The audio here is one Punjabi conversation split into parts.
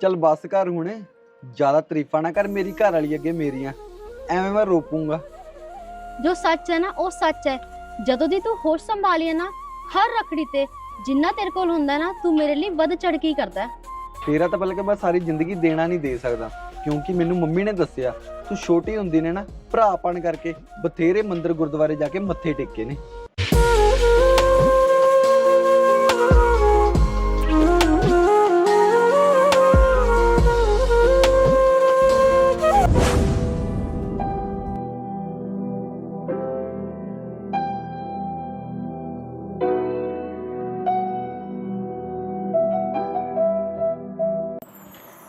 ਚੱਲ ਬੱਸ ਕਰ ਹੁਣ ਜ਼ਿਆਦਾ ਤਾਰੀਫਾਂ ਨਾ ਕਰ ਮੇਰੀ ਘਰ ਵਾਲੀ ਅੱਗੇ ਮੇਰੀਆਂ ਐਵੇਂ ਮੈਂ ਰੋਪੂੰਗਾ। ਜੋ ਸੱਚ ਹੈ ਨਾ ਉਹ ਸੱਚ ਹੈ। ਜਦੋਂ ਦੀ ਤੂੰ ਹੋਸ਼ ਸੰਭਾਲੀ ਹੈ ਨਾ ਹਰ ਰਖੜੀ ਤੇ ਜਿੰਨਾ ਤੇਰੇ ਕੋਲ ਹੁੰਦਾ ਨਾ ਤੂੰ ਮੇਰੇ ਲਈ ਵੱਧ ਚੜ ਕੇ ਹੀ ਕਰਦਾ ਹੈ। ਤੇਰਾ ਤਾਂ ਬਲਕਿ ਮੈਂ ਸਾਰੀ ਜ਼ਿੰਦਗੀ ਦੇਣਾ ਨਹੀਂ ਦੇ ਸਕਦਾ ਕਿਉਂਕਿ ਮੈਨੂੰ ਮੰਮੀ ਨੇ ਦੱਸਿਆ ਤੂੰ ਛੋਟੀ ਹੁੰਦੀ ਨੇ ਨਾ ਭਰਾਪਣ ਕਰਕੇ ਬਥੇਰੇ ਮੰਦਿਰ ਗੁਰਦੁਆਰੇ ਜਾ ਕੇ ਮੱਥੇ ਟੇਕੇ ਨੇ।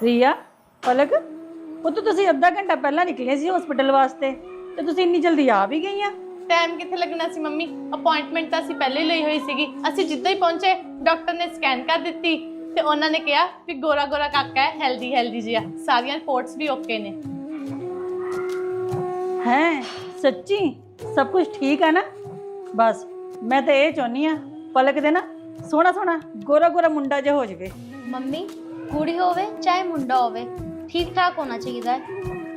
ਰੀਆ ਪਲਕ ਉਹ ਤਾਂ ਤੁਸੀਂ ਅੱਧਾ ਘੰਟਾ ਪਹਿਲਾਂ ਨਿਕਲੇ ਸੀ ਹਸਪੀਟਲ ਵਾਸਤੇ ਤੇ ਤੁਸੀਂ ਇੰਨੀ ਜਲਦੀ ਆ ਵੀ ਗਈਆਂ। ਟਾਈਮ ਕਿੱਥੇ ਲੱਗਣਾ ਸੀ ਮੰਮੀ? ਅਪਾਇੰਟਮੈਂਟ ਤਾਂ ਅਸੀਂ ਪਹਿਲੇ ਲਈ ਹੋਈ ਸੀਗੀ। ਅਸੀਂ ਜਿੱਦਾਂ ਹੀ ਪਹੁੰਚੇ ਡਾਕਟਰ ਨੇ ਸਕੈਨ ਕਰ ਦਿੱਤੀ ਤੇ ਉਹਨਾਂ ਨੇ ਕਿਹਾ ਵੀ ਗੋਰਾ ਗੋਰਾ ਕਾਕਾ ਹੈ ਹੈਲਦੀ ਹੈਲਦੀ ਜਿਹਾ। ਸਾਰੀਆਂ ਰਿਪੋਰਟਸ ਵੀ ਓਕੇ ਨੇ। ਹੈ ਸੱਚੀ? ਸਭ ਕੁਝ ਠੀਕ ਹੈ ਨਾ? ਬਸ ਮੈਂ ਤਾਂ ਇਹ ਚਾਹੁੰਦੀ ਆ ਪਲਕ ਦੇ ਨਾ ਸੋਹਣਾ ਸੋਹਣਾ ਗੋਰਾ ਗੋਰਾ ਮੁੰਡਾ ਜਿਹਾ ਹੋ ਜਾਵੇ। ਮੰਮੀ ਕੁੜੀ ਹੋਵੇ ਚਾਹੇ ਮੁੰਡਾ ਹੋਵੇ ਠੀਕ ਠਾਕ ਹੋਣਾ ਚਾਹੀਦਾ ਹੈ।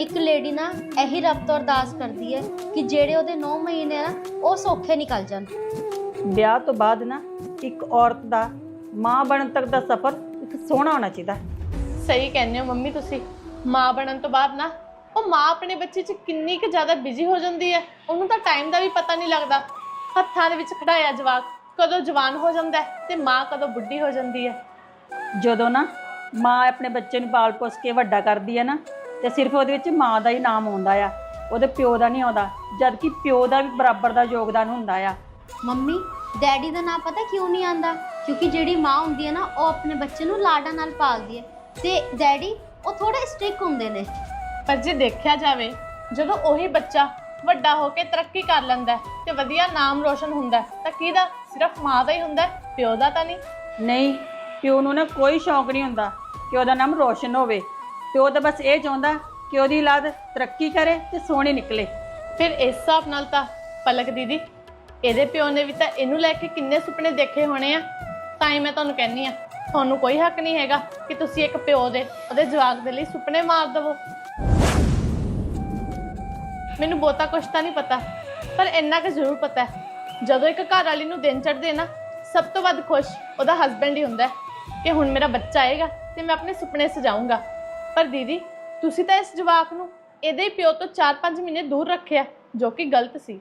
ਇੱਕ ਲੇਡੀ ਨਾ ਇਹੀ ਰੱਬ ਤੋਂ ਅਰਦਾਸ ਕਰਦੀ ਹੈ ਕਿ ਜਿਹੜੇ ਉਹਦੇ 9 ਮਹੀਨੇ ਆ ਉਹ ਸੌਖੇ ਨਿਕਲ ਜਾਣ। ਵਿਆਹ ਤੋਂ ਬਾਅਦ ਨਾ ਇੱਕ ਔਰਤ ਦਾ ਮਾਂ ਬਣਨ ਤੱਕ ਦਾ ਸਫ਼ਰ ਇੱਕ ਸੋਹਣਾ ਹੋਣਾ ਚਾਹੀਦਾ। ਸਹੀ ਕਹਿੰਦੇ ਹੋ ਮੰਮੀ ਤੁਸੀਂ। ਮਾਂ ਬਣਨ ਤੋਂ ਬਾਅਦ ਨਾ ਉਹ ਮਾਂ ਆਪਣੇ ਬੱਚੇ 'ਚ ਕਿੰਨੀ ਕੁ ਜ਼ਿਆਦਾ ਬਿਜ਼ੀ ਹੋ ਜਾਂਦੀ ਹੈ। ਉਹਨੂੰ ਤਾਂ ਟਾਈਮ ਦਾ ਵੀ ਪਤਾ ਨਹੀਂ ਲੱਗਦਾ। ਹੱਥਾਂ ਦੇ ਵਿੱਚ ਖੜਾਇਆ ਜਵਾਕ ਕਦੋਂ ਜਵਾਨ ਹੋ ਜਾਂਦਾ ਹੈ ਤੇ ਮਾਂ ਕਦੋਂ ਬੁੱਢੀ ਹੋ ਜਾਂਦੀ ਹੈ। ਜਦੋਂ ਨਾ ਮਾਂ ਆਪਣੇ ਬੱਚੇ ਨੂੰ ਪਾਲ ਪੋਸ ਕੇ ਵੱਡਾ ਕਰਦੀ ਹੈ ਨਾ ਤੇ ਸਿਰਫ ਉਹਦੇ ਵਿੱਚ ਮਾਂ ਦਾ ਹੀ ਨਾਮ ਆਉਂਦਾ ਆ। ਉਹਦੇ ਪਿਓ ਦਾ ਨਹੀਂ ਆਉਂਦਾ ਜਦ ਕਿ ਪਿਓ ਦਾ ਵੀ ਬਰਾਬਰ ਦਾ ਯੋਗਦਾਨ ਹੁੰਦਾ ਆ। ਮੰਮੀ ਡੈਡੀ ਦਾ ਨਾਂ ਪਤਾ ਕਿਉਂ ਨਹੀਂ ਆਂਦਾ ਕਿਉਂਕਿ ਜਿਹੜੀ ਮਾਂ ਹੁੰਦੀ ਹੈ ਨਾ ਉਹ ਆਪਣੇ ਬੱਚੇ ਨੂੰ ਲਾਡਾਂ ਨਾਲ ਪਾਲਦੀ ਹੈ ਤੇ ਡੈਡੀ ਉਹ ਥੋੜੇ ਸਟ੍ਰਿਕ ਹੁੰਦੇ ਨੇ। ਪਰ ਜੇ ਦੇਖਿਆ ਜਾਵੇ ਜਦੋਂ ਉਹੀ ਬੱਚਾ ਵੱਡਾ ਹੋ ਕੇ ਤਰੱਕੀ ਕਰ ਲੈਂਦਾ ਹੈ ਤੇ ਵਧੀਆ ਨਾਮ ਰੋਸ਼ਨ ਹੁੰਦਾ ਹੈ, ਤਾਂ ਕਿਹਦਾ? ਸਿਰਫ ਮਾਂ ਦਾ ਹੀ ਹੁੰਦਾ ਹੈ, ਪਿਓ ਦਾ ਤਾਂ ਨਹੀਂ। ਨਹੀਂ ਪਿਓ ਨੂੰ ਨਾ ਕੋਈ ਸ਼ੌਂਕ ਨਹੀਂ ਹੁੰਦਾ। ਕਿ ਉਹਦਾ ਨਾਮ ਰੋਸ਼ਨ ਹੋਵੇ ਪਿਓ ਤਾਂ ਬਸ ਇਹ ਚਾਹੁੰਦਾ ਕਿ ਉਹਦੀ ਔਲਾਦ ਤਰੱਕੀ ਕਰੇ ਤੇ ਸੋਹਣੀ ਨਿਕਲੇ। ਫਿਰ ਇਸ ਹਿਸਾਬ ਨਾਲ ਤਾਂ ਪਲਕ ਦੀਦੀ, ਇਹਦੇ ਪਿਓ ਨੇ ਵੀ ਤਾਂ ਇਹਨੂੰ ਲੈ ਕੇ ਕਿੰਨੇ ਸੁਪਨੇ ਦੇਖੇ ਹੋਣੇ ਆ। ਤਾਂ ਹੀ ਮੈਂ ਤੁਹਾਨੂੰ ਕਹਿੰਨੀ ਆ, ਤੁਹਾਨੂੰ ਕੋਈ ਹੱਕ ਨਹੀਂ ਹੈਗਾ ਕਿ ਤੁਸੀਂ ਇੱਕ ਪਿਓ ਦੇ, ਉਹਦੇ ਜਵਾਕ ਦੇ ਲਈ ਸੁਪਨੇ ਮਾਰ ਦਵੋ। ਮੈਨੂੰ ਬਹੁਤਾ ਕੁਝ ਤਾਂ ਨਹੀਂ ਪਤਾ, ਪਰ ਇੰਨਾ ਕੁ ਜ਼ਰੂਰ ਪਤਾ ਹੈ। ਜਦੋਂ ਇੱਕ ਘਰ ਵਾਲੀ ਨੂੰ ਦਿਨ ਚੜ੍ਹਦੇ ਨਾ, ਸਭ ਤੋਂ ਵੱਧ ਖੁਸ਼ ਉਹਦਾ ਹਸਬੈਂਡ ਹੀ ਹੁੰਦਾ ਹੈ ਕਿ ਹੁਣ ਮੇਰਾ ਬੱਚਾ ਆਏਗਾ। ਤੇ ਮੈਂ ਆਪਣੇ ਸੁਪਨੇ ਸਜਾਊਂਗਾ। ਪਰ ਦੀਦੀ ਤੁਸੀਂ ਤਾਂ ਇਸ ਜਵਾਕ ਨੂੰ ਇਹਦੇ ਪਿਓ ਤੋਂ 4-5 ਮਹੀਨੇ ਦੂਰ ਰੱਖਿਆ ਜੋ ਕਿ ਗਲਤ ਸੀ।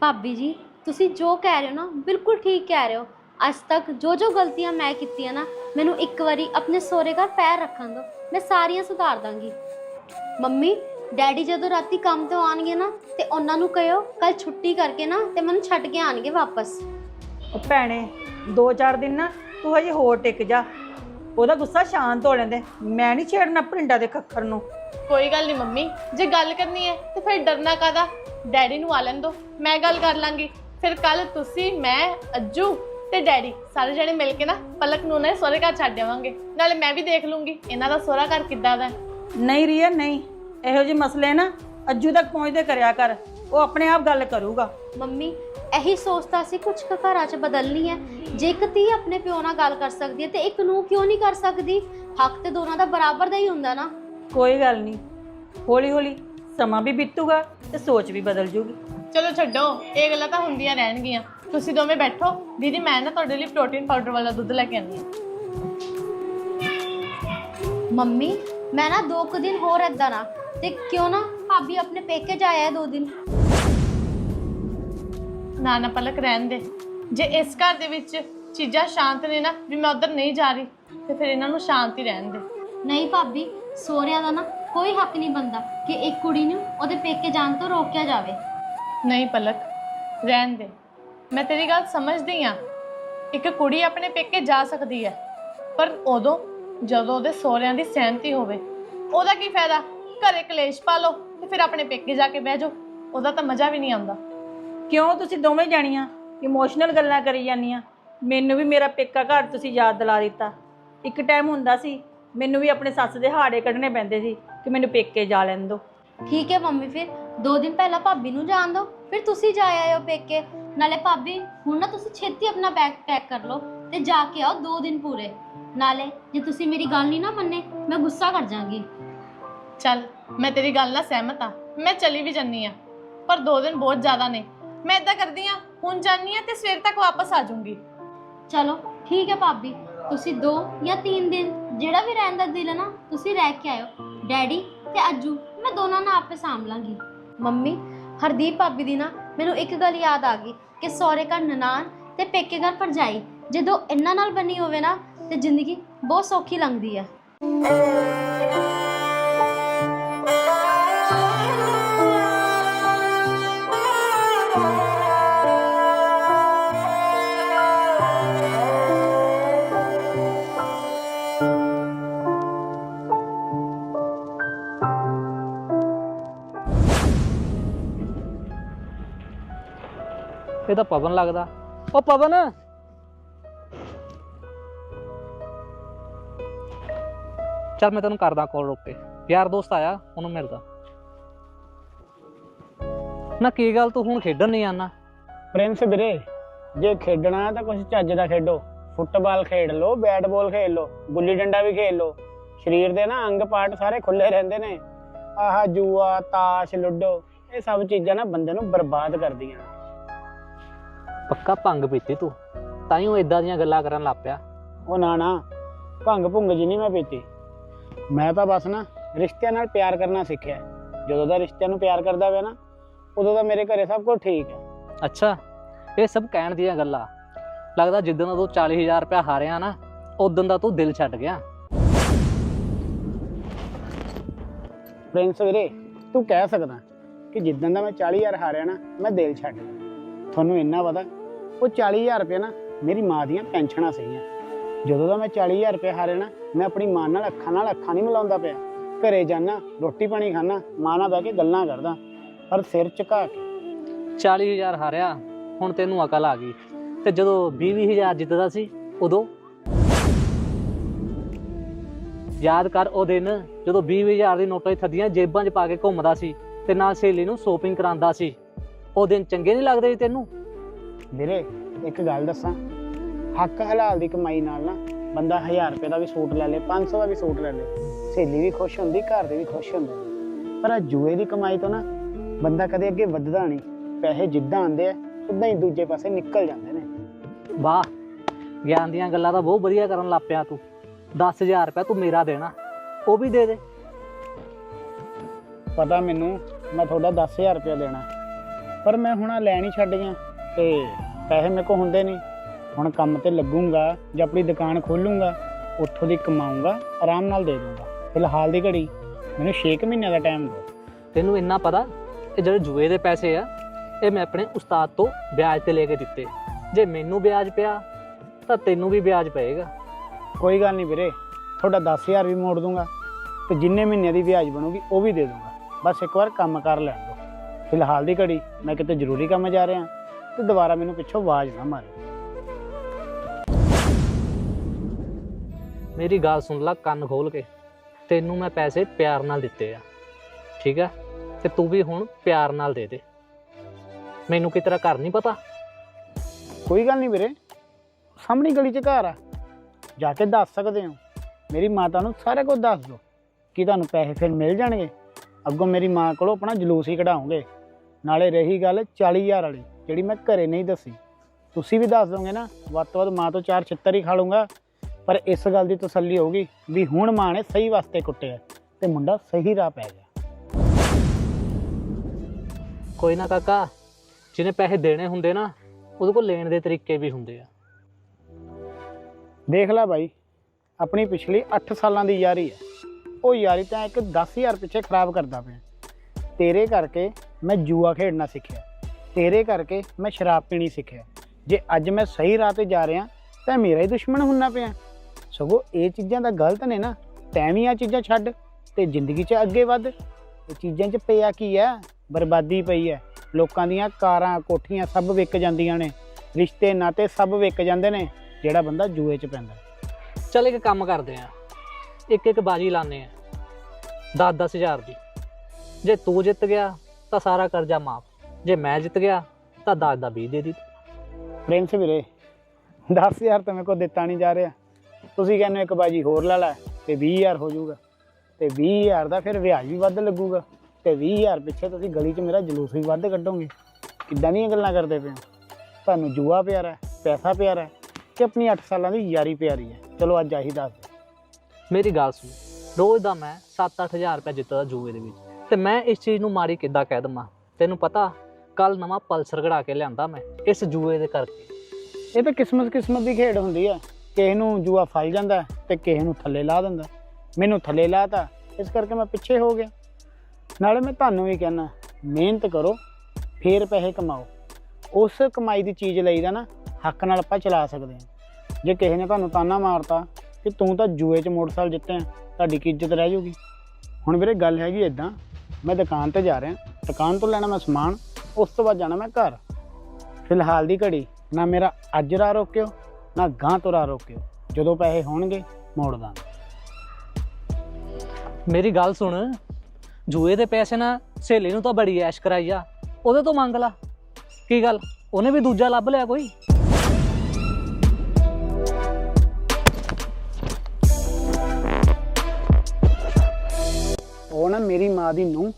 ਭਾਬੀ ਜੀ ਤੁਸੀਂ ਜੋ ਕਹਿ ਰਹੇ ਹੋ ਨਾ ਬਿਲਕੁਲ ਠੀਕ ਕਹਿ ਰਹੇ ਹੋ। ਅੱਜ ਤੱਕ ਜੋ ਜੋ ਗਲਤੀਆਂ ਮੈਂ ਕੀਤੀਆਂ ਨਾ ਮੈਨੂੰ ਇੱਕ ਵਾਰੀ ਆਪਣੇ ਸਹੁਰੇ ਘਰ ਪੈਰ ਰੱਖਣ ਦਿਓ ਮੈਂ ਸਾਰੀਆਂ ਸੁਧਾਰ ਦਾਂਗੀ। ਮੰਮੀ ਡੈਡੀ ਜਦੋਂ ਰਾਤੀ ਕੰਮ ਤੋਂ ਆਣਗੇ ਨਾ ਤੇ ਉਹਨਾਂ ਨੂੰ ਕਹਿਓ ਕੱਲ ਛੁੱਟੀ ਕਰਕੇ ਨਾ ਤੇ ਮੈਨੂੰ ਛੱਡ ਕੇ ਆਣਗੇ ਵਾਪਸ। ਉਹ ਭੈਣੇ ਦੋ ਚਾਰ ਦਿਨ ਨਾ ਤੂੰ ਹਜੇ ਹੋਰ ਟਿਕ ਜਾ ਉਹਦਾ ਗੁੱਸਾ ਸ਼ਾਂਤ ਹੋ ਲੈਂਦੇ ਮੈਂ ਨਹੀਂ ਛੇੜਨਾ ਭਰਿੰਡਾ ਦੇ ਖੱਖਰ ਨੂੰ। ਕੋਈ ਗੱਲ ਨਹੀਂ ਮੰਮੀ ਜੇ ਗੱਲ ਕਰਨੀ ਹੈ ਤੇ ਫਿਰ ਡਰਨਾ ਕਾਦਾ ਡੈਡੀ ਨੂੰ ਆ ਲੈਣ ਦਿਓ ਮੈਂ ਗੱਲ ਕਰ ਲਾਂਗੀ। ਫਿਰ ਕੱਲ ਤੁਸੀਂ ਮੈਂ ਅੱਜੂ ਤੇ ਡੈਡੀ ਸਾਰੇ ਜਣੇ ਮਿਲ ਕੇ ਨਾ ਪਲਕ ਨੂੰ ਨਾ ਸਹੁਰੇ ਘਰ ਛੱਡ ਆਵਾਂਗੇ। ਨਾਲੇ ਮੈਂ ਵੀ ਦੇਖ ਲੂੰਗੀ ਇਹਨਾਂ ਦਾ ਸਹੁਰਾ ਘਰ ਕਿੱਦਾਂ ਦਾ ਹੈ। ਨਹੀਂ ਰੀਆ ਨਹੀਂ। ਇਹੋ ਜਿਹੇ ਮਸਲੇ ਨਾ ਅੱਜੂ ਤੱਕ ਪਹੁੰਚਦੇ ਕਰਿਆ ਕਰ। ਉਹ ਆਪਣੇ ਆਪ ਗੱਲ ਕਰੂਗਾ। ਮੰਮੀ ਇਹੀ ਸੋਚਤਾ ਸੀ ਕੁਝ ਘਰਾਂ 'ਚ ਬਦਲਣੀ ਹੈ। ਜੇ ਇੱਕ ਧੀ ਆਪਣੇ ਪਿਓ ਨਾਲ ਗੱਲ ਕਰ ਸਕਦੀ ਹੈ ਤੇ ਇੱਕ ਨੂੰ ਕਿਉਂ ਨਹੀਂ ਕਰ ਸਕਦੀ? ਹੱਕ ਤੇ ਦੋਨਾਂ ਦਾ ਬਰਾਬਰ ਦਾ ਹੀ ਹੁੰਦਾ ਨਾ। ਕੋਈ ਗੱਲ ਨਹੀਂ। ਹੌਲੀ ਹੌਲੀ ਸਮਾਂ ਵੀ ਬੀਤੂਗਾ ਤੇ ਸੋਚ ਵੀ ਬਦਲ ਜੂਗੀ। ਚਲੋ ਛੱਡੋ ਇਹ ਗੱਲਾਂ ਤਾਂ ਹੁੰਦੀਆਂ ਰਹਿਣਗੀਆਂ। ਤੁਸੀਂ ਦੋਵੇਂ ਬੈਠੋ। ਦੀਦੀ ਮੈਂ ਨਾ ਤੁਹਾਡੇ ਲਈ ਪ੍ਰੋਟੀਨ ਪਾਊਡਰ ਵਾਲਾ ਦੁੱਧ ਲੈ ਕੇ ਆਉਂਦੀ ਹਾਂ। ਮੰਮੀ ਮੈਂ ਨਾ ਦੋ ਕੁ ਦਿਨ ਹੋਰ ਏਦਾਂ ਨਾ। ਤੇ ਕਿਉਂ ਨਾ ਭਾਬੀ ਆਪਣੇ ਪੇਕੇ ਜਾਇਆ ਦੋ ਦਿਨ। ਨਾ ਨਾ ਪਲਕ ਰਹਿਣ ਦੇ। ਜੇ ਇਸ ਘਰ ਦੇ ਵਿੱਚ ਚੀਜ਼ਾਂ ਸ਼ਾਂਤ ਨੇ ਨਾ ਵੀ ਮੈਂ ਉਧਰ ਨਹੀਂ ਜਾ ਰਹੀ ਤੇ ਫਿਰ ਇਹਨਾਂ ਨੂੰ ਸ਼ਾਂਤ ਹੀ ਰਹਿਣ ਦੇ। ਨਹੀਂ ਭਾਬੀ ਸੋਹਰਿਆਂ ਦਾ ਨਾ ਕੋਈ ਹੱਕ ਨਹੀਂ ਬੰਦਾ ਕਿ ਇੱਕ ਕੁੜੀ ਨੂੰ ਉਹਦੇ ਪੇਕੇ ਜਾਣ ਤੋਂ ਰੋਕਿਆ ਜਾਵੇ। ਨਹੀਂ ਪਲਕ ਰਹਿਣ ਦੇ। ਮੈਂ ਤੇਰੀ ਗੱਲ ਸਮਝਦੀ ਆ ਇੱਕ ਕੁੜੀ ਆਪਣੇ ਪੇਕੇ ਜਾ ਸਕਦੀ ਹੈ ਪਰ ਉਦੋਂ ਜਦੋਂ ਉਹਦੇ ਸਹੁਰਿਆਂ ਦੀ ਸਹਿਮਤੀ ਹੋਵੇ ਉਹਦਾ ਕੀ ਫਾਇਦਾ? ਘਰੇ ਕਲੇਸ਼ ਪਾ ਲਓ ਤੇ ਫਿਰ ਆਪਣੇ ਪੇਕੇ ਜਾ ਕੇ ਬਹਿ ਜਾਓ। ਉਹਦਾ ਤਾਂ ਮਜ਼ਾ ਵੀ ਨਹੀਂ ਆਉਂਦਾ। ਕਿਉਂ ਤੁਸੀਂ ਦੋਵੇਂ ਜਾਣੀਆਂ? ਇਮੋਸ਼ਨਲ ਗੱਲਾਂ ਕਰੀ ਜਾਂਦੀਆਂ। ਮੈਨੂੰ ਵੀ ਮੇਰਾ ਪੇਕਾ ਘਰ ਤੁਸੀਂ ਯਾਦ ਦਿਲਾ ਦਿੱਤਾ। ਇੱਕ ਟਾਈਮ ਹੁੰਦਾ ਸੀ ਮੈਨੂੰ ਵੀ ਆਪਣੇ ਸੱਸ ਦੇ ਹਾੜੇ ਕੱਢਣੇ ਪੈਂਦੇ ਸੀ ਕਿ ਮੈਨੂੰ ਪੇਕੇ ਜਾ ਲੈਣ ਦਿਓ ਠੀਕ ਹੈ ਮੰਮੀ ਫਿਰ ਦੋ ਦਿਨ ਪਹਿਲਾਂ ਭਾਬੀ ਨੂੰ ਜਾਣ ਦਿਓ ਫਿਰ ਤੁਸੀਂ ਜਾ ਆਇਓ ਪੇਕੇ। ਨਾਲੇ ਭਾਬੀ ਹੁਣ ਨਾ ਤੁਸੀਂ ਛੇਤੀ ਆਪਣਾ ਬੈਗ ਪੈਕ ਕਰ ਲਓ ਤੇ ਜਾ ਕੇ ਆਓ ਦੋ ਦਿਨ ਪੂਰੇ। ਨਾਲੇ ਜੇ ਤੁਸੀਂ ਮੇਰੀ ਗੱਲ ਨਹੀਂ ਨਾ ਮੰਨੇ ਮੈਂ ਗੁੱਸਾ ਕਰ ਜਾਵਾਂਗੀ ਚੱਲ ਮੈਂ ਤੇਰੀ ਗੱਲ ਨਾਲ ਸਹਿਮਤ ਆ ਮੈਂ ਚਲੀ ਵੀ ਜੰਨੀ ਆ ਪਰ ਦੋ ਦਿਨ ਬਹੁਤ ਜ਼ਿਆਦਾ ਨੇ। ਮੈਂ ਇਦਾਂ ਕਰਦੀ ਆ ਹੁਣ ਜਾਨੀ ਆ ਤੇ ਸਵੇਰ ਤੱਕ ਵਾਪਸ ਆ ਜਾਊਂਗੀ। ਚਲੋ ਠੀਕ ਹੈ ਭਾਬੀ। ਤੁਸੀਂ 2 ਜਾਂ 3 ਦਿਨ ਜਿਹੜਾ ਵੀ ਰਹਿਣ ਦਾ ਦਿਲ ਹੈ ਨਾ ਤੁਸੀਂ ਰਹਿ ਕੇ ਆਇਓ। ਡੈਡੀ ਤੇ ਅੱਜੂ ਮੈਂ ਦੋਨਾਂ ਨਾਲ ਆਪੇ ਸਾਂਭ ਲਾਂਗੀ। ਮੰਮੀ ਹਰਦੀਪ ਭਾਬੀ ਦੀ ਨਾ ਮੈਨੂੰ ਇੱਕ ਗੱਲ ਯਾਦ ਆ ਗਈ ਕਿ ਸਹੁਰੇ ਘਰ ਨਨਾਣ ਤੇ ਪੇਕੇ ਘਰ ਭਰਜਾਈ ਜਦੋਂ ਇਹਨਾਂ ਨਾਲ ਬਣੀ ਹੋਵੇ ਨਾ ਤੇ ਜ਼ਿੰਦਗੀ ਬਹੁਤ ਸੌਖੀ ਲੰਘਦੀ ਹੈ। ਇਹ ਤਾਂ ਪਵਨ ਲੱਗਦਾ। ਉਹ ਪਵਨ! ਚੱਲ ਮੈਂ ਤੈਨੂੰ ਕਰਦਾ ਕਾਲ ਰੁਕ ਕੇ। ਯਾਰ ਦੋਸਤ ਆਇਆ, ਉਹਨੂੰ ਮਿਲਦਾ। ਨਾ ਕੀ ਗੱਲ, ਤੂੰ ਹੁਣ ਖੇਡਣ ਨਹੀਂ ਆਣਾ ਪ੍ਰਿੰਸ ਵੀਰੇ, ਜੇ ਖੇਡਣਾ ਹੈ ਤਾਂ ਕੁਝ ਚੱਜ ਦਾ ਖੇਡੋ। ਫੁੱਟਬਾਲ ਖੇਡ ਲਓ, ਬੈਟ ਬਾਲ ਖੇਡ ਲਓ, ਗੁੱਲੀ ਡੰਡਾ ਵੀ ਖੇਡ ਲਓ। ਸਰੀਰ ਦੇ ਨਾ ਅੰਗ ਪਾਰਟ ਸਾਰੇ ਖੁੱਲੇ ਰਹਿੰਦੇ ਨੇ। ਆਹ ਜੂਆ, ਤਾਸ਼, ਲੁੱਡੋ, ਇਹ ਸਭ ਚੀਜ਼ਾਂ ਨਾ ਬੰਦੇ ਨੂੰ ਬਰਬਾਦ ਕਰਦੀਆਂ ਪੱਕਾ ਭੰਗ ਪੀਤੀ ਤੂੰ? ਤਾਈਓ ਇਦਾਂ ਦੀਆਂ ਗੱਲਾਂ ਕਰਨ ਲੱਗ ਪਿਆ। ਉਹ ਨਾ ਨਾ ਭੰਗ ਭੁੰਗ ਜੀ ਨਹੀਂ ਮੈਂ ਪੀਤੀ। ਮੈਂ ਤਾਂ ਬਸ ਨਾ ਰਿਸ਼ਤਿਆਂ ਨਾਲ ਪਿਆਰ ਕਰਨਾ ਸਿੱਖਿਆ। ਜਦੋਂ ਦਾ ਰਿਸ਼ਤਿਆਂ ਨੂੰ ਪਿਆਰ ਕਰਦਾ ਹੋਇਆ ਨਾ ਉਦੋਂ ਦਾ ਮੇਰੇ ਘਰੇ ਸਭ ਕੁਝ ਠੀਕ ਹੈ। ਅੱਛਾ ਇਹ ਸਭ ਕਹਿਣ ਦੀਆਂ ਗੱਲਾਂ। ਲੱਗਦਾ ਜਿੱਦਣ ਦਾ ਤੂੰ 40000 ਰੁਪਇਆ ਹਾਰਿਆ ਨਾ ਉਦੋਂ ਦਾ ਤੂੰ ਦਿਲ ਛੱਡ ਗਿਆ। ਪ੍ਰਿੰਸ ਵੀਰੇ ਤੂੰ ਕਹਿ ਸਕਦਾ ਕਿ ਜਿੱਦਾਂ ਦਾ ਮੈਂ 40000 ਹਾਰਿਆ ਨਾ ਮੈਂ ਦਿਲ ਛੱਡ ਗਿਆ। ਤੁਹਾਨੂੰ ਇੰਨਾ ਪਤਾ, ਉਹ 40000 ਰੁਪਏ ਨਾ ਮੇਰੀ ਮਾਂ ਦੀਆਂ ਪੈਨਸ਼ਨਾਂ ਸੀਗੀਆਂ। ਜਦੋਂ ਦਾ ਮੈਂ 40000 ਰੁਪਏ ਹਾਰਿਆ ਨਾ, ਮੈਂ ਆਪਣੀ ਮਾਂ ਨਾਲ ਅੱਖਾਂ ਨਾਲ ਅੱਖਾਂ ਨਹੀਂ ਮਿਲਾਉਂਦਾ ਪਿਆ। ਘਰੇ ਜਾਣਾ ਰੋਟੀ ਪਾਣੀ ਖਾਣਾ ਮਾਂ ਨਾਲ ਬਹਿ ਕੇ ਗੱਲਾਂ ਕਰਦਾ, ਪਰ ਸਿਰ ਝੁਕਾ ਕੇ। 40000 ਹਾਰਿਆ, ਹੁਣ ਤੈਨੂੰ ਅਕਲ ਆ ਗਈ। ਤੇ ਜਦੋਂ 20000 ਜਿੱਤਦਾ ਸੀ, ਉਦੋਂ? ਯਾਦ ਕਰ ਉਹ ਦਿਨ, ਜਦੋਂ 20000 ਦੀ ਨੋਟਾਂ 'ਚ ਥੱਦੀਆਂ ਜੇਬਾਂ 'ਚ ਪਾ ਕੇ ਘੁੰਮਦਾ ਸੀ, ਤੇ ਨਾਲ ਸਹੇਲੀ ਨੂੰ ਸ਼ੋਪਿੰਗ ਕਰਾਉਂਦਾ ਸੀ। ਉਹ ਦਿਨ ਚੰਗੇ ਨਹੀਂ ਲੱਗਦੇ ਤੈਨੂੰ? ਵੀਰੇ ਇੱਕ ਗੱਲ ਦੱਸਾਂ। ਹੱਕ ਹਲਾਲ ਦੀ ਕਮਾਈ ਨਾਲ ਨਾ ਬੰਦਾ 1000 ਰੁਪਏ ਦਾ ਵੀ ਸੂਟ ਲੈ ਲੇ 500 ਦਾ ਵੀ ਸੂਟ ਲੈ ਲੇ। ਸਹੇਲੀ ਵੀ ਖੁਸ਼ ਹੁੰਦੀ ਘਰ ਦੇ ਵੀ ਖੁਸ਼ ਹੁੰਦੇ। ਪਰ ਆ ਜੂਏ ਦੀ ਕਮਾਈ ਤੋਂ ਨਾ ਬੰਦਾ ਕਦੇ ਅੱਗੇ ਵੱਧਦਾ ਨਹੀਂ। ਪੈਸੇ ਜਿੱਦਾਂ ਆਉਂਦੇ ਆ ਉਦਾਂ ਹੀ ਦੂਜੇ ਪਾਸੇ ਨਿਕਲ ਜਾਂਦੇ ਨੇ। ਵਾਹ ਗਿਆਨ ਦੀਆਂ ਗੱਲਾਂ ਤਾਂ ਬਹੁਤ ਵਧੀਆ ਕਰਨ ਲੱਗ ਪਿਆ ਤੂੰ। 10000 ਰੁਪਇਆ ਤੂੰ ਮੇਰਾ ਦੇਣਾ ਉਹ ਵੀ ਦੇ ਦੇ। ਪਤਾ ਮੈਨੂੰ ਮੈਂ ਤੁਹਾਡਾ 10000 ਰੁਪਏ ਦੇਣਾ। ਪਰ ਮੈਂ ਹੁਣ ਆ ਲੈਣ ਹੀ ਛੱਡ ਗਿਆ ਤੇ ਪੈਸੇ ਮੇਰੇ ਕੋਲ ਹੁੰਦੇ ਨਹੀਂ। ਹੁਣ ਕੰਮ ਤੇ ਲੱਗੂੰਗਾ ਜਾਂ ਆਪਣੀ ਦੁਕਾਨ ਖੋਲੂੰਗਾ ਉੱਥੋਂ ਦੀ ਕਮਾਊਂਗਾ ਆਰਾਮ ਨਾਲ ਦੇ ਦੂੰਗਾ। ਫਿਲਹਾਲ ਦੀ ਘੜੀ ਮੈਨੂੰ 6 ਮਹੀਨਿਆਂ ਦਾ ਟਾਈਮ ਦਿਓ। ਤੈਨੂੰ ਇੰਨਾ ਪਤਾ ਇਹ ਜਿਹੜੇ ਜੂਏ ਦੇ ਪੈਸੇ ਆ ਇਹ ਮੈਂ ਆਪਣੇ ਉਸਤਾਦ ਤੋਂ ਵਿਆਜ ਤੇ ਲੈ ਕੇ ਦਿੱਤੇ। ਜੇ ਮੈਨੂੰ ਵਿਆਜ ਪਿਆ ਤਾਂ ਤੈਨੂੰ ਵੀ ਵਿਆਜ ਪਏਗਾ। ਕੋਈ ਗੱਲ ਨਹੀਂ ਵੀਰੇ ਤੁਹਾਡਾ 10000 ਵੀ ਮੋੜ ਦੂੰਗਾ ਤੇ ਜਿੰਨੇ ਮਹੀਨਿਆਂ ਦੀ ਵਿਆਜ ਬਣੂਗੀ ਉਹ ਵੀ ਦੇ ਦੂੰਗਾ। ਬਸ ਇੱਕ ਵਾਰ ਕੰਮ ਕਰ ਲੈਣ ਦਿਓ। ਫਿਲਹਾਲ ਦੀ ਘੜੀ ਮੈਂ ਕਿਤੇ ਜ਼ਰੂਰੀ ਕੰਮ ਜਾ ਰਿਹਾ ਤੇ ਦੁਬਾਰਾ ਮੈਨੂੰ ਪਿੱਛੋਂ ਆਵਾਜ਼ ਨਾ ਮਾਰੇ। ਮੇਰੀ ਗੱਲ ਸੁਣ ਲੈ ਕੰਨ ਖੋਲ ਕੇ। ਤੈਨੂੰ ਮੈਂ ਪੈਸੇ ਪਿਆਰ ਨਾਲ ਦਿੱਤੇ ਆ ਠੀਕ ਆ? ਤੇ ਤੂੰ ਵੀ ਹੁਣ ਪਿਆਰ ਨਾਲ ਦੇ ਦੇ। ਮੈਨੂੰ ਕਿ ਤੇਰਾ ਘਰ ਨਹੀਂ ਪਤਾ? ਕੋਈ ਗੱਲ ਨਹੀਂ ਵੀਰੇ ਸਾਹਮਣੀ ਗਲੀ 'ਚ ਘਰ ਆ। ਜਾ ਕੇ ਦੱਸ ਸਕਦੇ ਹੋ ਮੇਰੀ ਮਾਤਾ ਨੂੰ ਸਾਰਾ ਕੁਝ ਦੱਸ ਦਿਓ ਕਿ ਤੁਹਾਨੂੰ ਪੈਸੇ ਫਿਰ ਮਿਲ ਜਾਣਗੇ? ਅੱਗੋਂ ਮੇਰੀ ਮਾਂ ਕੋਲੋਂ ਆਪਣਾ ਜਲੂਸ ਹੀ ਕਢਾਉਂਗੇ ਨਾਲੇ ਰਹੀ ਗੱਲ 40000 ਵਾਲੀ ਜਿਹੜੀ ਮੈਂ ਘਰੇ ਨਹੀਂ ਦੱਸੀ। ਤੁਸੀਂ ਵੀ ਦੱਸ ਦੋਗੇ ਨਾ ਵੱਧ ਤੋਂ ਵੱਧ ਮਾਂ ਤੋਂ ਚਾਰ ਛਿੱਤਰ ਹੀ ਖਾ ਲੂੰਗਾ। ਪਰ ਇਸ ਗੱਲ ਦੀ ਤਸੱਲੀ ਹੋਊਗੀ ਵੀ ਹੁਣ ਮਾਂ ਨੇ ਸਹੀ ਵਾਸਤੇ ਕੁੱਟਿਆ ਤੇ ਮੁੰਡਾ ਸਹੀ ਰਾਹ ਪੈ ਗਿਆ। ਕੋਈ ਨਾ ਕਾਕਾ ਜਿਹਨੇ ਪੈਸੇ ਦੇਣੇ ਹੁੰਦੇ ਨਾ ਉਹਦੇ ਕੋਲ ਲੈਣ ਦੇ ਤਰੀਕੇ ਵੀ ਹੁੰਦੇ ਆ। ਦੇਖ ਲੈ ਬਾਈ ਆਪਣੀ ਪਿਛਲੀ 8 ਸਾਲਾਂ ਦੀ ਯਾਰੀ ਹੈ। ਉਹ ਯਾਰੀ ਤਾਂ ਇੱਕ 10000 ਪਿੱਛੇ ਖਰਾਬ ਕਰਦਾ ਪਿਆ। ਤੇਰੇ ਕਰਕੇ ਮੈਂ ਜੂਆ ਖੇਡਣਾ ਸਿੱਖਿਆ। ਤੇਰੇ ਕਰਕੇ ਮੈਂ ਸ਼ਰਾਬ ਪੀਣੀ ਸਿੱਖਿਆ। ਜੇ ਅੱਜ ਮੈਂ ਸਹੀ ਰਾਹ ਤੇ ਜਾ ਰਿਹਾ ਤਾਂ ਮੇਰਾ ਹੀ ਦੁਸ਼ਮਣ ਹੁੰਨਾ ਪਿਆ। ਸਗੋਂ ਇਹ ਚੀਜ਼ਾਂ ਦਾ ਗਲਤ ਨੇ ਨਾ। ਤੈਂ ਵੀ ਆ ਚੀਜ਼ਾਂ ਛੱਡ ਤੇ ਜ਼ਿੰਦਗੀ 'ਚ ਅੱਗੇ ਵੱਧ। ਇਹ ਚੀਜ਼ਾਂ 'ਚ ਪਿਆ ਕੀ ਹੈ ਬਰਬਾਦੀ ਪਈ ਹੈ ਲੋਕਾਂ ਦੀਆਂ ਕਾਰਾਂ, ਕੋਠੀਆਂ ਸਭ ਵਿਕ ਜਾਂਦੀਆਂ ਨੇ। ਰਿਸ਼ਤੇ ਨਾਤੇ ਸਭ ਵਿਕ ਜਾਂਦੇ ਨੇ, ਜਿਹੜਾ ਬੰਦਾ ਜੂਏ 'ਚ ਪੈਂਦਾ। ਚੱਲ ਇੱਕ ਕੰਮ ਕਰਦੇ ਆ। ਇੱਕ ਇੱਕ ਬਾਜੀ ਲਾਣੇ ਆ। 10 10000 ਦੀ। ਜੇ ਤੂੰ ਜਿੱਤ ਗਿਆ ਤਾਂ ਸਾਰਾ ਕਰਜ਼ਾ ਮਾਫ। ਜੇ ਮੈਂ ਜਿੱਤ ਗਿਆ ਤਾਂ 10 ਦਾ 20 ਦੇ ਦੀ ਪ੍ਰਿੰਸ ਵੀਰੇ 10000 ਤਾਂ ਮੇਰੇ ਕੋਲ ਦਿੱਤਾ ਨਹੀਂ ਜਾ ਰਿਹਾ। ਤੁਸੀਂ ਕਹਿੰਦੇ ਹੋ ਇੱਕ ਬਾਜੀ ਹੋਰ ਲਾ ਲੈ ਤੇ 20000 ਹੋ ਜਾਊਗਾ। ਤੇ 20000 ਦਾ ਫਿਰ ਵਿਆਜ ਵੀ ਵੱਧ ਲੱਗੂਗਾ। ਤੇ 20000 ਪਿੱਛੇ ਤੁਸੀਂ ਗਲੀ 'ਚ ਮੇਰਾ ਜਲੂਸ ਵੀ ਵੱਧ ਕੱਢੋਗੇ। ਕਿੱਦਾਂ ਦੀਆਂ ਗੱਲਾਂ ਕਰਦੇ ਪਏ ਤੁਹਾਨੂੰ ਜੂਆ ਪਿਆਰਾ ਪੈਸਾ ਪਿਆਰਾ ਕਿ ਆਪਣੀ 8 ਸਾਲਾਂ ਦੀ ਯਾਰੀ ਪਿਆਰੀ ਹੈ। ਚਲੋ ਅੱਜ ਆਹੀ ਦੱਸ ਮੇਰੀ ਗੱਲ ਸੁਣ। ਰੋਜ਼ ਦਾ ਮੈਂ 7-8000 ਰੁਪਏ ਜਿੱਤਦਾ ਜੂਏ ਦੇ ਵਿੱਚ। ਤੇ ਮੈਂ ਇਸ ਚੀਜ਼ ਨੂੰ ਮਾੜੀ ਕਿੱਦਾਂ ਕਹਿ ਦਵਾਂ? ਤੈਨੂੰ ਪਤਾ ਕੱਲ ਨਵਾਂ ਪਲਸਰ ਘੜਾ ਕੇ ਲਿਆਂਦਾ ਮੈਂ, ਇਸ ਜੂਏ ਦੇ ਕਰਕੇ। ਇਹ ਤਾਂ ਕਿਸਮਤ ਕਿਸਮਤ ਦੀ ਖੇਡ ਹੁੰਦੀ ਹੈ ਕਿਸੇ ਨੂੰ ਜੂਆ ਫਲ ਜਾਂਦਾ ਹੈ ਤੇ ਕਿਸੇ ਨੂੰ ਥੱਲੇ ਲਾ ਦਿੰਦਾ ਮੈਨੂੰ ਥੱਲੇ ਲਾਤਾ, ਇਸ ਕਰਕੇ ਮੈਂ ਪਿੱਛੇ ਹੋ ਗਿਆ। ਨਾਲੇ ਮੈਂ ਤੁਹਾਨੂੰ ਵੀ ਕਹਿਣਾ ਮਿਹਨਤ ਕਰੋ, ਫੇਰ ਪੈਸੇ ਕਮਾਓ। ਉਸ ਕਮਾਈ ਦੀ ਚੀਜ਼ ਲਈ ਦਾ ਨਾ, ਹੱਕ ਨਾਲ ਆਪਾਂ ਚਲਾ ਸਕਦੇ ਹਾਂ। ਜੇ ਕਿਸੇ ਨੇ ਤੁਹਾਨੂੰ ਤਾਨਾ ਮਾਰਤਾ ਕਿ ਤੂੰ ਤਾਂ ਜੂਏ 'ਚ ਮੋਟਰਸਾਈਕਲ ਜਿੱਤਿਆ, ਤੁਹਾਡੀ ਕੀ ਇੱਜ਼ਤ ਰਹਿ ਜਾਊਗੀ ਹੁਣ ਵੀਰੇ ਗੱਲ ਹੈਗੀ ਇਦਾਂ ਮੈਂ ਦੁਕਾਨ ਤੇ ਜਾ ਰਿਹਾ, ਦੁਕਾਨ ਤੋਂ ਲੈਣਾ ਮੈਂ ਸਮਾਨ, ਉਸ ਤੋਂ ਬਾਅਦ ਜਾਣਾ ਮੈਂ ਘਰ। ਫਿਲਹਾਲ ਦੀ ਘੜੀ, ਨਾ ਮੇਰਾ ਅੱਜ ਰਾਹ ਰੋਕਿਓ, ਨਾ ਗਾਂ ਤੋਂ ਰਾਹ ਰੋਕਿਓ, ਜਦੋਂ ਪੈਸੇ ਹੋਣਗੇ, ਮੋੜ ਦਾਂਗੇ। ਮੇਰੀ ਗੱਲ ਸੁਣ, ਜੂਏ ਦੇ ਪੈਸੇ ਨਾ ਸਹੇਲੀ ਨੂੰ ਤਾਂ ਬੜੀ ਐਸ਼ ਕਰਾਈ ਆ, ਉਹਦੇ ਤੋਂ ਮੰਗ ਲਾ। ਕੀ ਗੱਲ? ਉਹਨੇ ਵੀ ਦੂਜਾ ਲੱਭ ਲਿਆ ਕੋਈ? ਮੇਰੀ ਮਾਂ ਦੀ ਨੂੰ